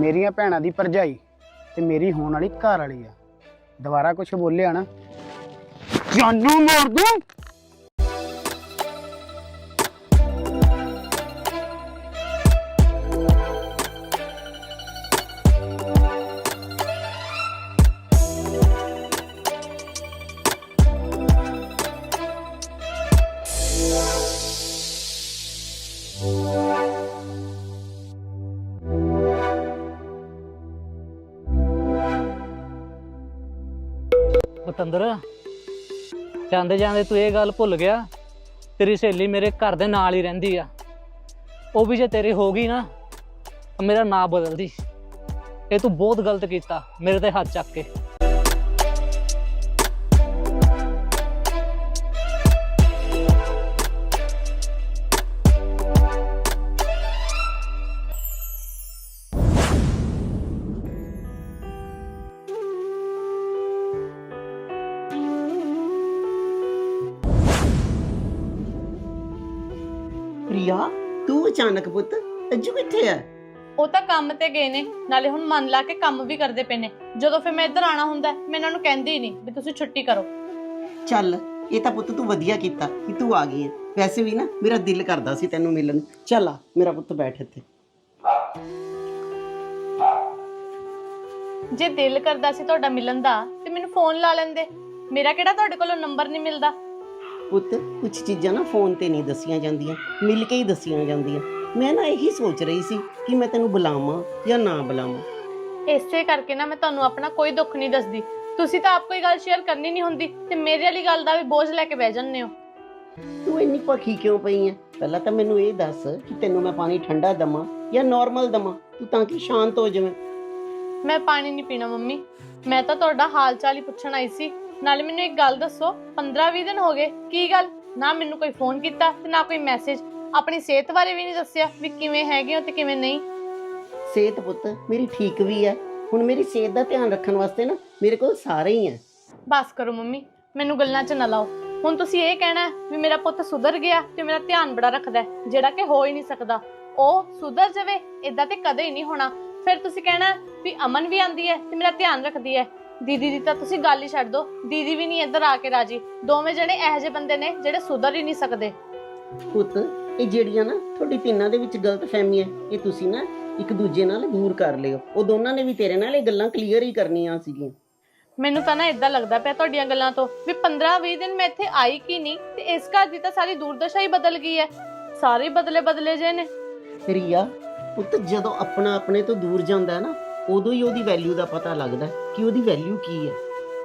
ਮੇਰੀਆਂ ਭੈਣਾਂ ਦੀ ਭਰਜਾਈ ਤੇ ਮੇਰੀ ਹੋਣ ਵਾਲੀ ਘਰ ਵਾਲੀ ਆ। ਦੁਬਾਰਾ ਕੁਝ ਬੋਲਿਆ ਨਾ। ਜਾਨੂ ਮਾਰ ਦੂੰ। ਬਤੰਦਰ ਜਾਂਦੇ ਜਾਂਦੇ ਤੂੰ ਇਹ ਗੱਲ ਭੁੱਲ ਗਿਆ, ਤੇਰੀ ਸਹੇਲੀ ਮੇਰੇ ਘਰ ਦੇ ਨਾਲ ਹੀ ਰਹਿੰਦੀ ਆ। ਉਹ ਵੀ ਜੇ ਤੇਰੀ ਹੋ ਗਈ ਨਾ, ਤਾਂ ਮੇਰਾ ਨਾਂ ਬਦਲਦੀ। ਇਹ ਤੂੰ ਬਹੁਤ ਗਲਤ ਕੀਤਾ, ਮੇਰੇ ਤੇ ਹੱਥ ਚੱਕ ਕੇ। ਅਚਾਨਕ ਪੁੱਤ ਅੱਜੂ ਕਿੱਥੇ ਆ? ਉਹ ਤਾਂ ਕੰਮ ਤੇ ਗਏ ਨੇ ਨਾਲੇ ਹੁਣ ਮਨ ਲਾ ਕੇ ਕੰਮ ਵੀ ਕਰਦੇ ਪਏ ਨੇ। ਜਦੋਂ ਫਿਰ ਮੈਂ ਇੱਧਰ ਆਣਾ ਹੁੰਦਾ ਹੈ, ਮੈਂ ਇਹਨਾਂ ਨੂੰ ਕਹਿੰਦੀ ਹੀ ਨਹੀਂ ਵੀ ਤੁਸੀਂ ਛੁੱਟੀ ਕਰੋ। ਚੱਲ ਇਹ ਤਾਂ ਪੁੱਤ ਤੂੰ ਵਧੀਆ ਕੀਤਾ ਕਿ ਤੂੰ ਆ ਗਈ ਹੈ ਵੈਸੇ ਵੀ ਨਾ ਮੇਰਾ ਦਿਲ ਕਰਦਾ ਸੀ ਤੈਨੂੰ ਮਿਲਣ। ਨੂੰ। ਚੱਲ ਆ ਮੇਰਾ ਪੁੱਤ ਬੈਠ ਇੱਥੇ। ਜੇ ਦਿਲ ਕਰਦਾ ਸੀ ਤੁਹਾਡਾ ਮਿਲਣ ਦਾ ਤੇ ਮੈਨੂੰ ਫੋਨ ਲਾ ਲੈਂਦੇ। ਮੇਰਾ ਕਿਹੜਾ ਤੁਹਾਡੇ ਕੋਲੋਂ ਨੰਬਰ ਨਹੀਂ ਮਿਲਦਾ? ਪੁੱਤ ਕੁਝ ਚੀਜ਼ਾਂ ਨਾ ਫੋਨ ਤੇ ਨਹੀਂ ਦੱਸੀਆਂ ਜਾਂਦੀਆਂ ਮਿਲ ਕੇ ਹੀ ਦੱਸੀਆਂ ਜਾਂਦੀਆਂ। ਮੈਂ ਨਾ ਇਹੀ ਸੋਚ ਰਹੀ ਸੀ ਕਿ ਮੈਂ ਤੈਨੂੰ ਬੁਲਾਵਾਂ ਜਾਂ ਨਾ ਬੁਲਾਵਾਂ। ਇਸੇ ਕਰਕੇ ਨਾ ਮੈਂ ਤੁਹਾਨੂੰ ਆਪਣਾ ਕੋਈ ਦੁੱਖ ਨਹੀਂ ਦੱਸਦੀ। ਤੁਸੀਂ ਤਾਂ ਆਪ ਕੋਈ ਗੱਲ ਸ਼ੇਅਰ ਕਰਨੀ ਨਹੀਂ ਹੁੰਦੀ ਤੇ ਮੇਰੇ ਵਾਲੀ ਗੱਲ ਦਾ ਵੀ ਬੋਝ ਲੈ ਕੇ ਬਹਿ ਜਾਂਦੇ ਹੋ। ਤੂੰ ਇੰਨੀ ਭੱਖੀ ਕਿਉਂ ਪਈ ਹੈ ਪਹਿਲਾਂ ਤਾਂ ਮੈਨੂੰ ਇਹ ਦੱਸ ਕਿ ਤੈਨੂੰ ਮੈਂ ਪਾਣੀ ਠੰਡਾ ਦਵਾਂ ਜਾਂ ਨਾਰਮਲ ਦਵਾਂ? ਤੂੰ ਤਾਂ ਕਿ ਸ਼ਾਂਤ ਹੋ ਜਾਵੇਂ। ਮੈਂ ਪਾਣੀ ਨਹੀਂ ਪੀਣਾ ਮੰਮੀ। ਮੈਂ ਤਾਂ ਤੁਹਾਡਾ ਹਾਲ ਚਾਲ ਹੀ ਪੁੱਛਣ ਆਈ ਸੀ। ਨਾਲੇ ਮੈਨੂੰ ਇੱਕ ਗੱਲ ਦੱਸੋ 15-20 ਦਿਨ ਹੋ ਗਏ। ਕੀ ਗੱਲ? ਨਾ ਮੈਨੂੰ ਕੋਈ ਫੋਨ ਕੀਤਾ ਤੇ ਨਾ ਕੋਈ ਮੈਸੇਜ ਆਪਣੀ ਸਿਹਤ ਬਾਰੇ ਵੀ ਨਹੀਂ ਦੱਸਿਆ ਵੀ ਕਿਵੇਂ ਹੈਗੇ ਹੋ ਤੇ ਕਿਵੇਂ ਨਹੀਂ। ਸਿਹਤ ਪੁੱਤ ਮੇਰੀ ਠੀਕ ਵੀ ਹੈ। ਹੁਣ ਮੇਰੀ ਸਿਹਤ ਦਾ ਧਿਆਨ ਰੱਖਣ ਵਾਸਤੇ ਨਾ ਮੇਰੇ ਕੋਲ ਸਾਰੇ ਹੀ ਹੈ। ਬਸ ਕਰੋ ਮੰਮੀ ਮੈਨੂੰ ਗੱਲਾਂ 'ਚ ਨਾ ਲਾਓ। ਹੁਣ ਤੁਸੀਂ ਇਹ ਕਹਿਣਾ ਹੈ ਵੀ ਮੇਰਾ ਪੁੱਤ ਸੁਧਰ ਗਿਆ ਤੇ ਮੇਰਾ ਧਿਆਨ ਬੜਾ ਰੱਖਦਾ ਹੈ, ਜਿਹੜਾ ਕਿ ਹੋ ਹੀ ਨਹੀਂ ਸਕਦਾ। ਉਹ ਸੁਧਰ ਜਾਵੇ ਇਦਾਂ ਤੇ ਕਦੇ ਹੀ ਨਹੀਂ ਹੋਣਾ। ਫਿਰ ਤੁਸੀਂ ਕਹਿਣਾ ਹੈ ਵੀ ਅਮਨ ਵੀ ਆਂਦੀ ਹੈ ਤੇ ਮੇਰਾ ਧਿਆਨ ਰੱਖਦੀ ਹੈ। ਦੀਦੀ ਦੀ ਤਾਂ ਤੁਸੀਂ ਗੱਲ ਹੀ ਛੱਡ ਦਿਓ ਦੀਦੀ ਵੀ ਨਹੀਂ ਇੱਧਰ ਆ ਕੇ ਰਾਜੀ। ਦੋਵੇਂ ਜਣੇ ਇਹੋ ਜਿਹੇ ਬੰਦੇ ਨੇ ਜਿਹੜੇ ਸੁਧਰ ਹੀ ਨਹੀਂ ਸਕਦੇ। ਪੁੱਤ ਇਹ ਜਿਹੜੀਆਂ ਨਾ ਤੁਹਾਡੀ ਤਿੰਨਾਂ ਦੇ ਵਿੱਚ ਗਲਤ ਫਹਿਮੀਆਂ ਇਹ ਤੁਸੀਂ ਨਾ ਇੱਕ ਦੂਜੇ ਨਾਲ ਦੂਰ ਕਰ ਲਿਓ। ਉਹ ਦੋਨਾਂ ਨੇ ਵੀ ਤੇਰੇ ਨਾਲ ਇਹ ਗੱਲਾਂ ਕਲੀਅਰ ਹੀ ਕਰਨੀਆਂ ਸੀਗੀਆਂ। ਮੈਨੂੰ ਤਾਂ ਨਾ ਇਦਾਂ ਲੱਗਦਾ ਪਿਆ ਤੁਹਾਡੀਆਂ ਗੱਲਾਂ ਤੋਂ ਵੀ 15-20 ਦਿਨ ਮੈਂ ਇੱਥੇ ਆਈ ਕੀ ਨਹੀਂ ਤੇ ਇਸ ਘਰ ਦੀ ਤਾਂ ਸਾਰੀ ਦੂਰਦਸ਼ਾ ਹੀ ਬਦਲ ਗਈ ਹੈ। ਸਾਰੇ ਬਦਲੇ ਬਦਲੇ ਜੇ ਨੇ। ਰੀਆ ਪੁੱਤ ਜਦੋਂ ਆਪਣਾ ਆਪਣੇ ਤੋਂ ਦੂਰ ਜਾਂਦਾ ਹੈ ਨਾ ਉਦੋਂ ਹੀ ਉਹਦੀ ਵੈਲਿਊ ਦਾ ਪਤਾ ਲੱਗਦਾ ਹੈ ਕਿ ਉਹਦੀ ਵੈਲਿਊ ਕੀ ਹੈ।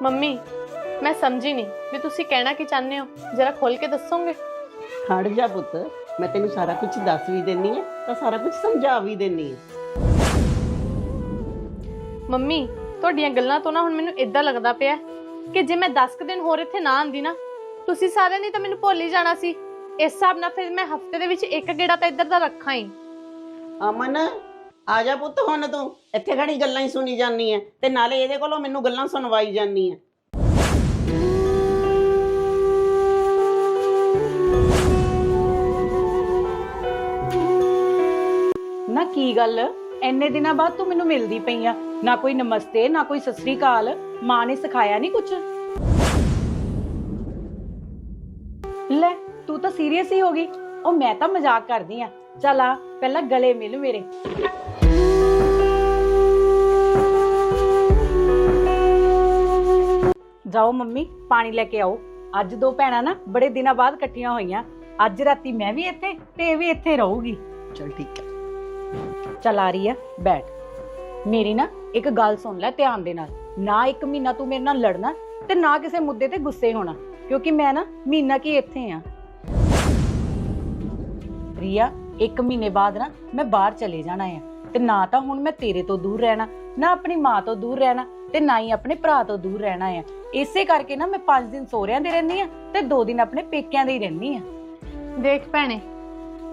ਮੰਮੀ ਮੈਂ ਸਮਝੀ ਨਹੀਂ ਵੀ ਤੁਸੀਂ ਕਹਿਣਾ ਕੀ ਚਾਹੁੰਦੇ ਹੋ। ਜਰਾ ਖੋਲ ਕੇ ਦੱਸੋਗੇ? ਖੜ ਜਾ ਪੁੱਤ। ਮੈਂ ਤੈਨੂੰ ਸਾਰਾ ਕੁਝ ਦੱਸ ਵੀ ਦੇਣੀ ਹੈ ਤਾਂ ਸਾਰਾ ਕੁਝ ਸਮਝਾ ਵੀ ਦੇਣੀ ਹੈ ਮੰਮੀ ਤੁਹਾਡੀਆਂ ਗੱਲਾਂ ਤੋਂ ਨਾ ਹੁਣ ਮੈਨੂੰ ਇਦਾਂ ਲੱਗਦਾ ਪਿਆ ਕਿ ਜੇ ਮੈਂ 10 ਕੁ ਦਿਨ ਹੋਰ ਇੱਥੇ ਨਾ ਆਂਦੀ ਨਾ ਤੁਸੀਂ ਸਾਰਿਆਂ ਨੇ ਤਾਂ ਮੈਨੂੰ ਭੁੱਲ ਹੀ ਜਾਣਾ ਸੀ। ਇਸ ਹਿਸਾਬ ਨਾਲ ਫਿਰ ਮੈਂ ਹਫ਼ਤੇ ਦੇ ਵਿੱਚ ਇੱਕ ਗੇੜਾ ਤਾਂ ਇੱਧਰ ਦਾ ਰੱਖਾਂ ਹੀ। ਅਮਨ ਆ ਜਾ ਪੁੱਤ ਹੁਣ ਤੂੰ। ਇੱਥੇ ਖੜੀ ਗੱਲਾਂ ਹੀ ਸੁਣੀ ਜਾਂਦੀ ਹੈ ਤੇ ਨਾਲੇ ਇਹਦੇ ਕੋਲੋਂ ਮੈਨੂੰ ਗੱਲਾਂ ਸੁਣਵਾਈ ਜਾਂਦੀ ਹੈ ਕੀ ਗੱਲ? ਐਨੇ ਦਿਨਾਂ ਬਾਅਦ ਤੂੰ ਮੈਨੂੰ ਮਿਲਦੀ ਪਈ ਆ। ਨਾ ਕੋਈ ਨਮਸਤੇ, ਨਾ ਕੋਈ ਸਤਿ ਸ੍ਰੀ ਅਕਾਲ। ਮਾਂ ਨੇ ਸਿਖਾਇਆ ਨਹੀਂ ਕੁਝ ਲੈ, ਤੂੰ ਤਾਂ ਸੀਰੀਅਸ ਹੀ ਹੋ ਗਈ। ਉਹ ਮੈਂ ਤਾਂ ਮਜ਼ਾਕ ਕਰਦੀ ਆ। ਚੱਲ ਆ, ਪਹਿਲਾਂ ਗਲੇ ਮਿਲ ਮੇਰੇ। ਜਾਓ ਮੰਮੀ, ਪਾਣੀ ਲੈ ਕੇ ਆਓ। ਅੱਜ ਦੋ ਭੈਣਾਂ ਨਾ ਬੜੇ ਦਿਨਾਂ ਬਾਅਦ ਇਕੱਠੀਆਂ ਹੋਈਆਂ। ਅੱਜ ਰਾਤੀ ਮੈਂ ਵੀ ਇੱਥੇ ਤੇ ਇਹ ਵੀ ਇੱਥੇ ਰਹੂਗੀ। ਚਲ ਠੀਕ ਹੈ ਚੱਲ ਆ ਰਹੀ ਆ, ਬੈਠ। ਮੇਰੀ ਨਾ ਇੱਕ ਗੱਲ ਸੁਣ ਲੈ ਧਿਆਨ ਦੇ ਨਾਲ। ਨਾ ਇੱਕ ਮਹੀਨਾ ਤੂੰ ਮੇਰੇ ਨਾਲ ਲੜਨਾ ਤੇ ਨਾ ਕਿਸੇ ਮੁੱਦੇ ਤੇ ਗੁੱਸੇ ਹੋਣਾ, ਕਿਉਂਕਿ ਮੈਂ ਨਾ ਮਹੀਨਾ ਕੀ ਇੱਥੇ ਆ। ਰੀਆ ਇੱਕ ਮਹੀਨੇ ਬਾਅਦ ਨਾ ਮੈਂ ਬਾਹਰ ਚਲੇ ਜਾਣਾ ਆ ਤੇ ਨਾ ਤਾਂ ਹੁਣ ਮੈਂ ਤੇਰੇ ਤੋਂ ਦੂਰ ਰਹਿਣਾ, ਨਾ ਆਪਣੀ ਮਾਂ ਤੋਂ ਦੂਰ ਰਹਿਣਾ ਤੇ ਨਾ ਹੀ ਆਪਣੇ ਭਰਾ ਤੋਂ ਦੂਰ ਰਹਿਣਾ ਆ। ਇਸੇ ਕਰਕੇ ਨਾ ਮੈਂ 5 ਦਿਨ ਸੋਹਰਿਆਂ ਦੇ ਰਹਿੰਦੀ ਆ ਤੇ 2 ਦਿਨ ਆਪਣੇ ਪੇਕਿਆਂ ਦੇ ਹੀ ਰਹਿੰਦੀ ਆ। ਦੇਖ ਭੈਣੇ,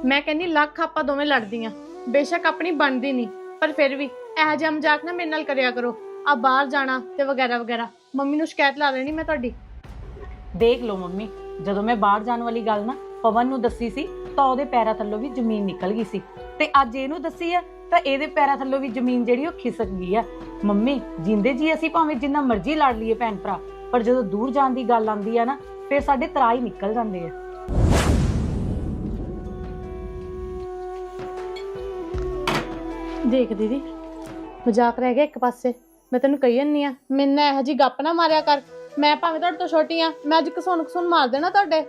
ਮੈਂ ਕਹਿੰਦੀ ਲੱਖ ਆਪਾਂ ਦੋਵੇਂ ਲੜਦੀਆਂ। ਬੇਸ਼ੱਕ ਆਪਣੀ ਬਣਦੀ ਨਹੀਂ, ਪਰ ਫਿਰ ਵੀ ਇਹੋ ਜਿਹਾ ਮਜ਼ਾਕ ਨਾ ਮੇਰੇ ਨਾਲ ਕਰਿਆ ਕਰੋ। ਆ ਬਾਹਰ ਜਾਣਾ ਤੇ ਵਗੈਰਾ ਵਗੈਰਾ। ਮੰਮੀ ਨੂੰ ਸ਼ਿਕਾਇਤ ਲਾ ਦੇਣੀ ਮੈਂ ਤੁਹਾਡੀ। ਦੇਖ ਲਓ ਮੰਮੀ, ਜਦੋਂ ਮੈਂ ਬਾਹਰ ਜਾਣ ਵਾਲੀ ਗੱਲ ਨਾ ਪਵਨ ਨੂੰ ਦੱਸੀ ਸੀ, ਤਾਂ ਉਹਦੇ ਪੈਰਾਂ ਥੱਲੋਂ ਵੀ ਜ਼ਮੀਨ ਨਿਕਲ ਗਈ ਸੀ। ਤੇ ਅੱਜ ਇਹਨੂੰ ਦੱਸੀ ਆ, ਤਾਂ ਇਹਦੇ ਪੈਰਾਂ ਥੱਲੋਂ ਵੀ ਜ਼ਮੀਨ ਜਿਹੜੀ ਉਹ ਖਿਸਕ ਗਈ ਆ। ਮੰਮੀ, ਜਿੰਦੇ ਜੀ ਅਸੀਂ ਭਾਵੇਂ ਜਿੰਨਾ ਮਰਜ਼ੀ ਲੜ ਲਈਏ ਭੈਣ ਭਰਾ, ਪਰ ਜਦੋਂ ਦੂਰ ਜਾਣ ਦੀ ਗੱਲ ਆਉਂਦੀ ਆ ਨਾ, ਫਿਰ ਸਾਡੇ ਤਰਾ ਹੀ ਨਿਕਲ ਜਾਂਦੇ ਆ। ਦੇਖ ਦੀਦੀ। ਮਜ਼ਾਕ ਰਹਿ ਗਿਆ ਇੱਕ ਪਾਸੇ। ਮੈਂ ਤੈਨੂੰ ਕਹੀ ਜੰਨੀ ਆ ਮੈਨਾਂ ਇਹੋ ਜੀ ਗੱਪ ਨਾ ਮਾਰਿਆ ਕਰ। ਮੈਂ ਭਾਵੇਂ ਤੁਹਾਡੇ ਤੋਂ ਛੋਟੀ ਆ ਮੈਂ ਅੱਜ ਕਸੂਨ ਕਸੂਨ ਮਾਰ ਦੇਣਾ ਤੁਹਾਡੇ।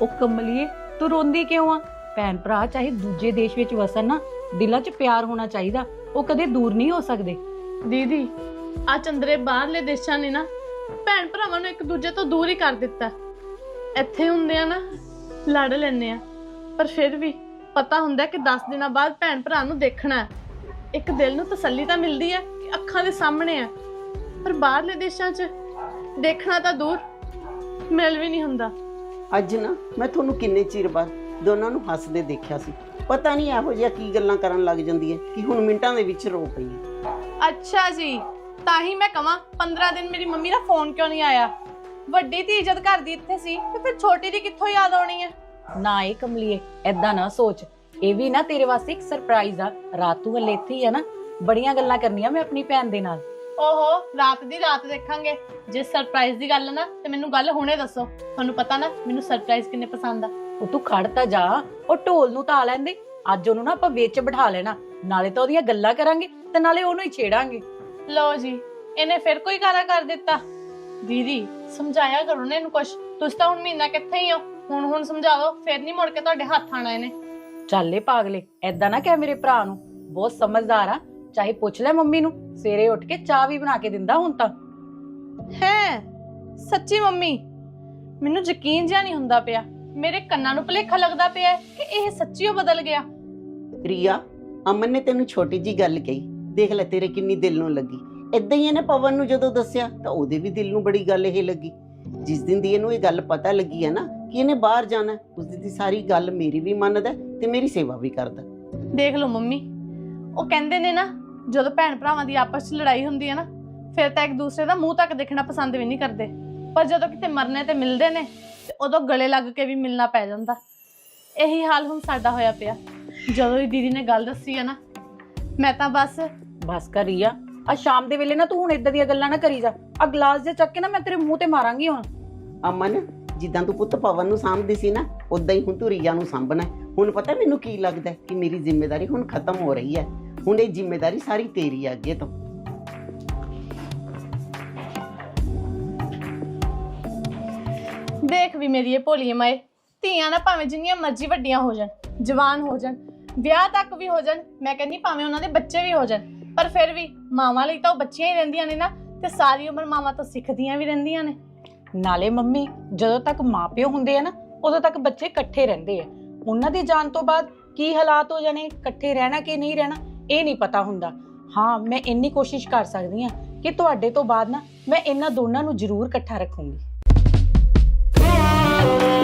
ਉਹ ਕਮਲੀਏ, ਤੂੰ ਰੋਂਦੀ ਕਿਉਂ ਆ? ਭੈਣ ਭਰਾ ਚਾਹੇ ਦੂਜੇ ਦੇਸ਼ ਵਿੱਚ ਵਸਣ ਨਾ ਦਿਲਾਂ 'ਚ ਪਿਆਰ ਹੋਣਾ ਚਾਹੀਦਾ। ਉਹ ਕਦੇ ਦੂਰ ਨਹੀਂ ਹੋ ਸਕਦੇ। ਦੀਦੀ ਆ ਚੰਦਰੇ ਬਾਹਰਲੇ ਦੇਸ਼ਾਂ ਨੇ ਨਾ ਭੈਣ ਭਰਾਵਾਂ ਨੂੰ ਇੱਕ ਦੂਜੇ ਤੋਂ ਦੂਰ ਹੀ ਕਰ ਦਿੱਤਾ। ਇੱਥੇ ਹੁੰਦੇ ਆ ਨਾ ਲੜ ਲੈਂਦੇ ਆ। ਪਰ ਫਿਰ ਵੀ ਪਤਾ ਹੁੰਦਾ ਕਿ 10 ਦਿਨਾਂ ਬਾਅਦ ਭੈਣ ਭਰਾ ਨੂੰ ਦੇਖਣਾ ਹੈ। ਇੱਕ ਦਿਲ ਨੂੰ ਤਸੱਲੀ ਤਾਂ ਮਿਲਦੀ ਹੈ ਕਿ ਅੱਖਾਂ ਦੇ ਸਾਹਮਣੇ ਆ ਪਰ ਬਾਹਰਲੇ ਦੇਸ਼ਾਂ 'ਚ ਦੇਖਣਾ ਤਾਂ ਦੂਰ ਮਿਲ ਵੀ ਨਹੀਂ ਹੁੰਦਾ। ਅੱਜ ਨਾ ਮੈਂ ਤੁਹਾਨੂੰ ਕਿੰਨੇ ਚਿਰ ਬਾਅਦ ਦੋਨਾਂ ਨੂੰ ਹੱਸਦੇ ਦੇਖਿਆ ਸੀ। ਪਤਾ ਨਹੀਂ ਇਹੋ ਜਿਹਾ ਕੀ ਗੱਲਾਂ ਕਰਨ ਲੱਗ ਜਾਂਦੀ ਹੈ ਕਿ ਹੁਣ ਮਿੰਟਾਂ ਦੇ ਵਿੱਚ ਰੋ ਪਈ ਹੈ। ਅੱਛਾ ਜੀ ਤਾਂ ਹੀ ਮੈਂ ਕਹਾਂ 15 ਦਿਨ ਮੇਰੀ ਮੰਮੀ ਦਾ ਫੋਨ ਕਿਉਂ ਨਹੀਂ ਆਇਆ? ਵੱਡੀ ਧੀ ਜਦ ਘਰ ਦੀ ਇੱਥੇ ਸੀ ਤੇ ਫਿਰ ਛੋਟੀ ਦੀ ਕਿੱਥੋਂ ਯਾਦ ਆਉਣੀ ਹੈ? ਨਾ ਇਹ ਕਮਲੀਏ ਐਦਾਂ ਨਾ ਸੋਚ। ਇਹ ਵੀ ਨਾ ਤੇਰੇ ਵਾਸਤੇ ਇੱਕ ਸਰਪ੍ਰਾਈਜ਼ ਆ। ਰਾਤ ਤੂੰ ਹਲੇ ਇੱਥੇ ਹੀ ਆ ਨਾ। ਬੜੀਆਂ ਗੱਲਾਂ ਕਰਨੀਆਂ ਮੈਂ ਆਪਣੀ ਭੈਣ ਦੇ ਨਾਲ। ਓਹੋ ਰਾਤ ਦੀ ਰਾਤ ਦੇਖਾਂਗੇ। ਜੇ ਸਰਪ੍ਰਾਈਜ਼ ਦੀ ਗੱਲ ਨਾ ਤੇ ਮੈਨੂੰ ਗੱਲ ਹੁਣੇ ਦੱਸੋ। ਤੁਹਾਨੂੰ ਪਤਾ ਨਾ ਮੈਨੂੰ ਸਰਪ੍ਰਾਈਜ਼ ਕਿੰਨੇ ਪਸੰਦ ਆ। ਉਹ ਤੂੰ ਖੜ ਤਾਂ ਜਾ ਉਹ ਢੋਲ ਨੂੰ ਤਾਂ ਆ ਲੈਂਦੇ। ਅੱਜ ਉਹਨੂੰ ਨਾ ਆਪਾਂ ਵਿੱਚ ਬਿਠਾ ਲੈਣਾ ਨਾਲੇ ਤਾਂ ਉਹਦੀਆਂ ਗੱਲਾਂ ਕਰਾਂਗੇ ਤੇ ਨਾਲੇ ਉਹਨੂੰ ਹੀ ਛੇੜਾਂਗੇ। ਲਓ ਜੀ ਇਹਨੇ ਫਿਰ ਕੋਈ ਕਾਰਾ ਕਰ ਦਿੱਤਾ। ਦੀਦੀ ਸਮਝਾਇਆ ਕਰੋ ਨਾ ਇਹਨੂੰ ਕੁਛ। ਤੁਸੀਂ ਤਾਂ ਹੁਣ ਮਹੀਨਾ ਕਿੱਥੇ ਹੀ ਹੋ? ਹੁਣ ਹੁਣ ਸਮਝਾ ਦਿਓ ਫਿਰ ਨਹੀਂ ਮੁੜ ਕੇ ਤੁਹਾਡੇ ਹੱਥ ਆਣਾ ਇਹਨੇ। ਚੱਲੇ ਪਾਗਲੇ ਐਦਾਂ ਨਾ ਕਹਿ ਮੇਰੇ ਭਰਾ ਨੂੰ। ਬਹੁਤ ਸਮਝਦਾਰ ਆ ਚਾਹੇ ਪੁੱਛ ਲੈ ਮੰਮੀ ਨੂੰ ਸਵੇਰੇ ਉੱਠ ਕੇ ਚਾਹ ਵੀ ਬਣਾ ਕੇ ਦਿੰਦਾ ਹੁਣ ਤਾਂ। ਹੈ ਸੱਚੀ ਮੰਮੀ ਮੈਨੂੰ ਯਕੀਨ ਜਿਹਾ ਨਹੀਂ ਹੁੰਦਾ ਪਿਆ। ਮੇਰੇ ਕੰਨਾਂ ਨੂੰ ਭੁਲੇਖਾ ਲੱਗਦਾ ਪਿਆ ਹੈ ਕਿ ਇਹ ਸੱਚੀਓ ਬਦਲ ਗਿਆ। ਰੀਆ ਅਮਨ ਨੇ ਤੈਨੂੰ ਛੋਟੀ ਜੀ ਗੱਲ ਕਹੀ। ਦੇਖ ਲੈ ਤੇਰੇ ਕਿੰਨੀ ਦਿਲ ਨੂੰ ਲੱਗੀ। ਇਦਾਂ ਹੀ ਇਹਨੇ ਪਵਨ ਨੂੰ ਜਦੋਂ ਦੱਸਿਆ ਤਾਂ ਉਹਦੇ ਵੀ ਦਿਲ ਨੂੰ ਬੜੀ ਗੱਲ ਇਹ ਲੱਗੀ। ਜਿਸ ਦਿਨ ਦੀ ਇਹਨੂੰ ਇਹ ਗੱਲ ਪਤਾ ਲੱਗੀ ਹੈ ਨਾ ਕਿ ਇਹਨੇ ਬਾਹਰ ਜਾਣਾ ਹੈ, ਉਸ ਦਿਨ ਦੀ ਸਾਰੀ ਗੱਲ ਮੇਰੀ ਵੀ ਮੰਨਦਾ ਹੈ ਤੇ ਮੇਰੀ ਸੇਵਾ ਵੀ ਕਰਦਾ ਦੇਖ ਲਓ ਮੰਮੀ ਉਹ ਕਹਿੰਦੇ ਨੇ ਨਾ ਜਦੋਂ ਭੈਣ ਭਰਾਵਾਂ ਦੀ ਆਪਸ 'ਚ ਲੜਾਈ ਹੁੰਦੀ ਹੈ ਨਾ ਫਿਰ ਤਾਂ ਇੱਕ ਦੂਸਰੇ ਦਾ ਮੂੰਹ ਤੱਕ ਦੇਖਣਾ ਪਸੰਦ ਵੀ ਨਹੀਂ ਕਰਦੇ। ਪਰ ਜਦੋਂ ਕਿਤੇ ਮਰਨੇ ਤੇ ਮਿਲਦੇ ਨੇ ਤੇ ਉਦੋਂ ਗਲੇ ਲੱਗ ਕੇ ਵੀ ਮਿਲਣਾ ਪੈ ਜਾਂਦਾ। ਇਹੀ ਹਾਲ ਹੁਣ ਸਾਡਾ ਹੋਇਆ ਪਿਆ। ਜਦੋਂ ਹੀ ਦੀਦੀ ਨੇ ਗੱਲ ਦੱਸੀ ਹੈ ਨਾ ਮੈਂ ਤਾਂ ਬਸ ਬਸ ਕਰ ਰੀਆ ਆ ਸ਼ਾਮ ਦੇ ਵੇਲੇ ਨਾ ਤੂੰ ਹੁਣ ਇਦਾਂ ਦੀਆਂ ਗੱਲਾਂ ਨਾ ਕਰੀ ਜਾ। ਆ ਗਲਾਸ ਜੇ ਚੱਕ ਕੇ ਨਾ ਮੈਂ ਤੇਰੇ ਮੂੰਹ ਤੇ ਮਾਰਾਂਗੀ ਹੁਣ। ਅਮਨ ਜਿੱਦਾਂ ਤੂੰ ਪੁੱਤ ਪਵਨ ਨੂੰ ਸਾਂਭਦੀ ਸੀ ਨਾ ਉਦਾਂ ਹੀ ਹੁਣ ਤੂੰ ਰੀਆ ਨੂੰ ਸਾਂਭਣਾ ਹੈ। ਹੁਣ ਪਤਾ ਮੈਨੂੰ ਕੀ ਲੱਗਦਾ ਹੈ ਕਿ ਮੇਰੀ ਜ਼ਿੰਮੇਵਾਰੀ ਹੁਣ ਖਤਮ ਹੋ ਰਹੀ ਹੈ। ਹੁਣ ਇਹ ਜ਼ਿੰਮੇਵਾਰੀ ਸਾਰੀ ਤੇਰੀ ਹੈ ਅੱਗੇ ਤੋਂ। ਦੇਖ ਵੀ ਮੇਰੀ ਇਹ ਭੋਲੀ ਮਾਏ ਧੀਆਂ ਨਾ ਭਾਵੇਂ ਜਿੰਨੀਆਂ ਮਰਜ਼ੀ ਵੱਡੀਆਂ ਹੋ ਜਾਣ, ਜਵਾਨ ਹੋ ਜਾਣ, ਵਿਆਹ ਤੱਕ ਵੀ ਹੋ ਜਾਣ, ਮੈਂ ਕਹਿੰਦੀ ਭਾਵੇਂ ਉਹਨਾਂ ਦੇ ਬੱਚੇ ਵੀ ਹੋ ਜਾਣ, ਪਰ ਫਿਰ ਵੀ ਮਾਵਾਂ ਲਈ ਤਾਂ ਉਹ ਬੱਚੀਆਂ ਹੀ ਰਹਿੰਦੀਆਂ ਨੇ ਨਾ, ਤੇ ਸਾਰੀ ਉਮਰ ਮਾਵਾਂ ਤੋਂ ਸਿੱਖਦੀਆਂ ਵੀ ਰਹਿੰਦੀਆਂ ਨੇ। ਨਾਲੇ ਮੰਮੀ, ਜਦੋਂ ਤੱਕ ਮਾਪਿਓ ਹੁੰਦੇ ਆ ਨਾ, ਉਦੋਂ ਤੱਕ ਬੱਚੇ ਇਕੱਠੇ ਰਹਿੰਦੇ ਆ। ਉਹਨਾਂ ਦੀ ਜਾਣ ਤੋਂ ਬਾਅਦ ਕੀ ਹਾਲਾਤ ਹੋ ਜਾਣੇ, ਇਕੱਠੇ ਰਹਿਣਾ ਕਿ ਨਹੀਂ ਰਹਿਣਾ, ਇਹ ਨਹੀਂ ਪਤਾ ਹੁੰਦਾ। ਹਾਂ, ਮੈਂ ਇੰਨੀ ਕੋਸ਼ਿਸ਼ ਕਰ ਸਕਦੀ ਹਾਂ ਕਿ ਤੁਹਾਡੇ ਤੋਂ ਬਾਅਦ ਨਾ ਮੈਂ ਇਹਨਾਂ ਦੋਨਾਂ ਨੂੰ ਜ਼ਰੂਰ ਇਕੱਠਾ ਰੱਖੂੰਗੀ। Thank you.